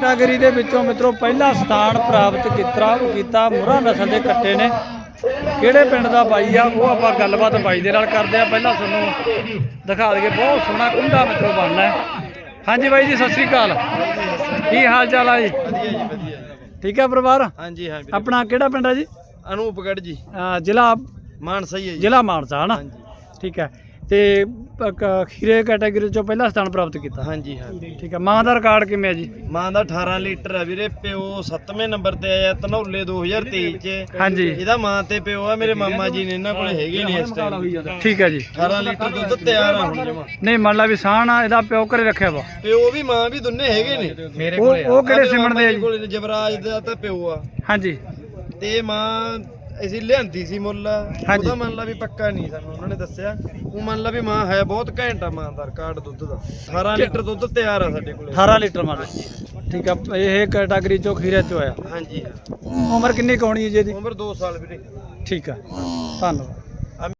Category ਦੇ ਵਿੱਚੋਂ ਮਿੱਤਰੋ ਪਹਿਲਾ ਸਥਾਨ ਪ੍ਰਾਪਤ ਕੀਤਾ ਕੀਤਾ ਮੁਰਾ ਨਸਲ ਦੇ ਕੱਟੇ ਨੇ। ਕਿਹੜੇ ਪਿੰਡ ਦਾ ਬਾਈ ਆ ਉਹ ਆਪਾਂ ਗੱਲਬਾਤ ਬਾਈ ਦੇ ਨਾਲ ਕਰਦੇ ਆ ਪਹਿਲਾਂ ਤੁਹਾਨੂੰ ਦਿਖਾ ਦਈਏ ਬਹੁਤ ਸੋਹਣਾ ਕੁੰਡਾ ਮਿੱਤਰੋ ਬਣਨਾ ਹੈ। ਹਾਂਜੀ ਬਾਈ ਜੀ ਸਤਿ ਸ੍ਰੀ ਅਕਾਲ। ਕੀ ਹਾਲ ਚਾਲ ਆ ਜੀ? ਵਧੀਆ ਜੀ ਵਧੀਆ ਠੀਕ ਹੈ ਪਰਿਵਾਰ? ਹਾਂਜੀ ਹਾਂ ਵੀਰੇ। ਆਪਣਾ ਕਿਹੜਾ ਪਿੰਡ ਹੈ ਜੀ? ਅਨੂਪਗੜ ਜੀ। ਅਹ ਜ਼ਿਲ੍ਹਾ ਮਾਨਸਾ ਹੀ ਹੈ ਜੀ। ਜ਼ਿਲ੍ਹਾ ਮਾਨਸਾ ਹਨਾ? ਹਾਂਜੀ। ਠੀਕ ਹੈ। ਤੇ ਕ- ਖੀਰੇ ਕੈਟਾਗਰੀ ਚੋਂ ਪਹਿਲਾ ਸਥਾਨ ਪ੍ਰਾਪਤ ਕੀਤਾ। ਹਾਂਜੀ ਹਾਂ। ਠੀਕ ਹੈ ਮਾਂ ਦਾ ਰਿਕਾਰਡ ਕਿਵੇਂ ਹੈ ਜੀ? ਮਾਂ ਦਾ 18 ਲੀਟਰ ਹੈ ਵੀਰੇ ਪਿਓ 7ਵੇਂ ਨੰਬਰ ਤੇ ਆਇਆ ਧਨੌਲੇ 2023 ਚ। ਹਾਂਜੀ। ਇਹਦਾ ਮਾਂ ਤੇ ਪਿਓ ਆ ਮੇਰੇ ਮਾਮਾ ਜੀ ਨੇ ਇਹਨਾਂ ਕੋਲੇ ਹੈਗੇ ਨੇ ਇਸ ਟਾਈਮ ਠੀਕ ਹੈ ਜੀ। 18 ਲੀਟਰ ਦੁੱਧ ਤਿਆਰ ਆ ਹੁਣ ਜਮਾ। ਨਹੀਂ ਮੰਨ ਲਾ ਵੀ ਸਾਹਣ ਆ ਇਹਦਾ ਪਿਓ ਘਰੇ ਰੱਖਿਆ ਵਾ। ਪਿਓ ਵੀ ਮਾਂ ਵੀ ਦੋਨੇ ਹੈਗੇ ਨੇ। ਉਹ ਉਹ ਕਿਹੜੇ ਸਿਮਣ ਦੇ ਆ ਜੀ ਕੋਲੇ ਜਵਰਾਜ ਦਾ ਤਾਂ ਪਿਓ ਆ। ਹਾਂਜੀ। ਤੇ ਮਾਂ ਅਸੀਂ ਲਿਆਂਦੀ ਸੀ ਮੁੱਲ। ਉਹਦਾ ਮੰਨ ਲਾ ਵੀ ਪੱਕਾ ਨਹੀਂ ਸਾਨੂੰ ਉਹਨਾਂ ਨੇ ਦੱਸਿਆ। ਉਹ ਮੰਨ ਲਾ ਵੀ ਮਾਂ ਹੈ ਬਹੁਤ ਘੈਂਟ ਮਾਂ ਦਾ ਰਿਕਾਰਡ ਦੁੱਧ ਦਾ। 18 ਲੀਟਰ ਦੁੱਧ ਤਿਆਰ ਆ ਸਾਡੇ ਕੋਲੇ। 18 ਲੀਟਰ ਲਓ ਠੀਕ ਆ ਇਹ ਕੈਟਾਗਰੀ ਚੋਂ ਖੀਰੇ ਚੋਂ ਆਇਆ। ਹਾਂਜੀ। ਉਮਰ ਕਿੰਨੀ ਕੁ ਹੋਣੀ ਹੈ ਜੀ ਇਹਦੀ? ਉਮਰ 2 ਸਾਲ ਵੀਰੇ ਠੀਕ ਆ। ਧੰਨਵਾਦ।